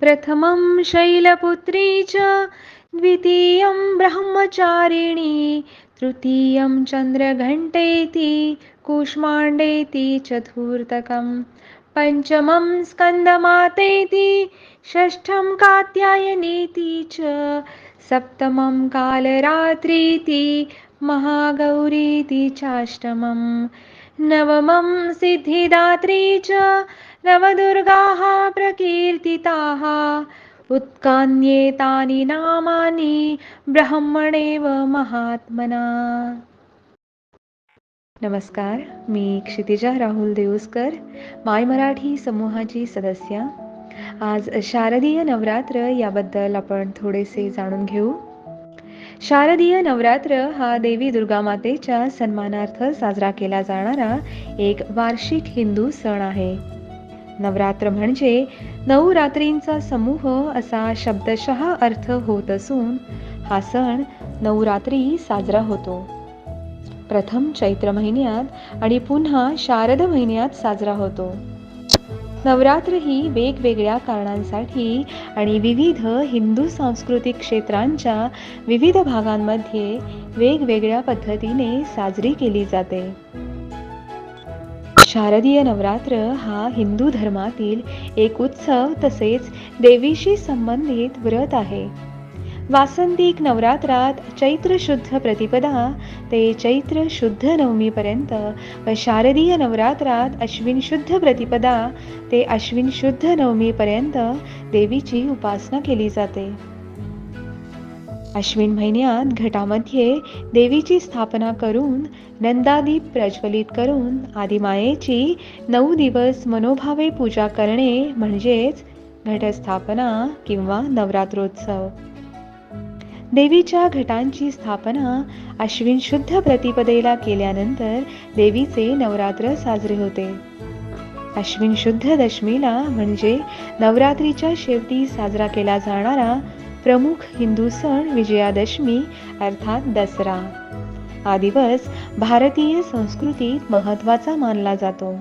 प्रथमं शैलपुत्री च द्वितीयं ब्रह्मचारिणी तृतीयं चन्द्रघण्टेति कूष्माण्डेति चतुर्थकं पञ्चमं स्कन्दमातेति षष्ठं कात्यायनीति च सप्तमं कालरात्रीति महागौरीति चाष्टमं नवमं सिद्धिदात्री च नवदुर्गाः प्रकीर्तिताः। उत्कान्येतानि नामानि ब्रह्मणेव महात्मना। नमस्कार मी क्षितिजा राहुल देऊसकर माय मराठी समूहाची सदस्य. आज शारदीय नवरात्र याबद्दल आपण थोडेसे जाणून घेऊ. शारदीय नवरात्र हा देवी दुर्गा मातेच्या सन्मानार्थ साजरा केला जाणारा एक वार्षिक हिंदू सण आहे. नवरात्र म्हणजे नऊ रात्रींचा समूह असा शब्दशः अर्थ होत असून हा सण नऊ रात्री साजरा होतो. प्रथम चैत्र महिन्यात आणि पुन्हा शारद महिन्यात साजरा होतो. नवरात्र ही वेगवेगळ्या कारणांसाठी आणि विविध हिंदू सांस्कृतिक क्षेत्रांच्या विविध भागांमध्ये वेगवेगळ्या पद्धतीने साजरी केली जाते. शारदीय नवरात्र हा हिंदू धर्मातील एक उत्सव तसेच देवीशी संबंधित व्रत आहे. वासंतिक नवरात्रात चैत्र शुद्ध प्रतिपदा ते चैत्र शुद्ध नवमीपर्यंत व शारदीय नवरात्रात अश्विन शुद्ध प्रतिपदा ते अश्विन शुद्ध नवमीपर्यंत देवीची उपासना केली जाते. अश्विन महिन्यात घटामध्ये देवीची स्थापना करून नंदादीप प्रज्वलित करून आदिमायेची नऊ दिवस मनोभावे पूजा करणे म्हणजेच घटस्थापना किंवा नवरात्रोत्सव. देवीच्या घटांची स्थापना अश्विन शुद्ध प्रतिपदेला केल्यानंतर देवीचे नवरात्र साजरे होते. अश्विन शुद्ध दशमीला म्हणजे नवरात्रीच्या शेवटी साजरा केला जाणारा प्रमुख हिंदू सण विजयादशमी अर्थात दसरा. हा दिवस भारतीय संस्कृतीत महत्त्वाचा मानला जातो.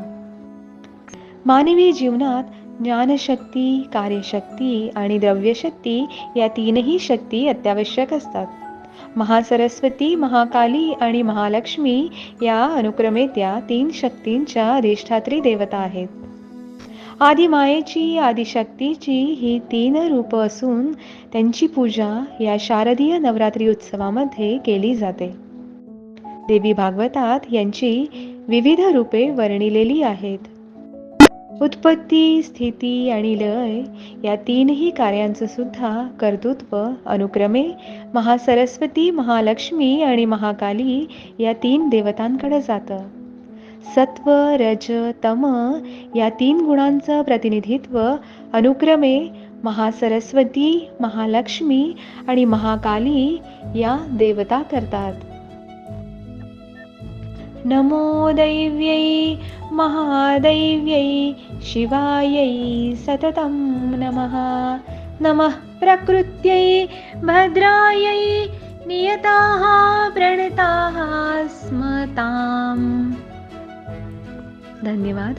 मानवी जीवनात ज्ञानशक्ती कार्यशक्ती आणि द्रव्यशक्ती या तीनही शक्ती अत्यावश्यक असतात. महासरस्वती महाकाली आणि महालक्ष्मी या अनुक्रमे त्या तीन शक्तींच्या अधिष्ठात्री देवता आहेत. आदिमायेची आदिशक्तीची ही तीन रूप असून त्यांची पूजा या शारदीय नवरात्री उत्सवामध्ये केली जाते. देवी भागवतात यांची विविध रूपे वर्णिलेली आहेत. उत्पत्ती स्थिती आणि लय या तीनही कार्यांचं सुद्धा कर्तृत्व अनुक्रमे महासरस्वती महालक्ष्मी आणि महाकाली या तीन देवतांकडे जातं. सत्व रज तम या तीन गुणांचं प्रतिनिधित्व अनुक्रमे महासरस्वती महालक्ष्मी आणि महाकाली या देवता करतात. नमो दैव्यै महादैव्यै शिवायै सततं नमः। नमः प्रकृत्यै भद्रायै नियताः प्रणताः स्मताम्। धन्यवाद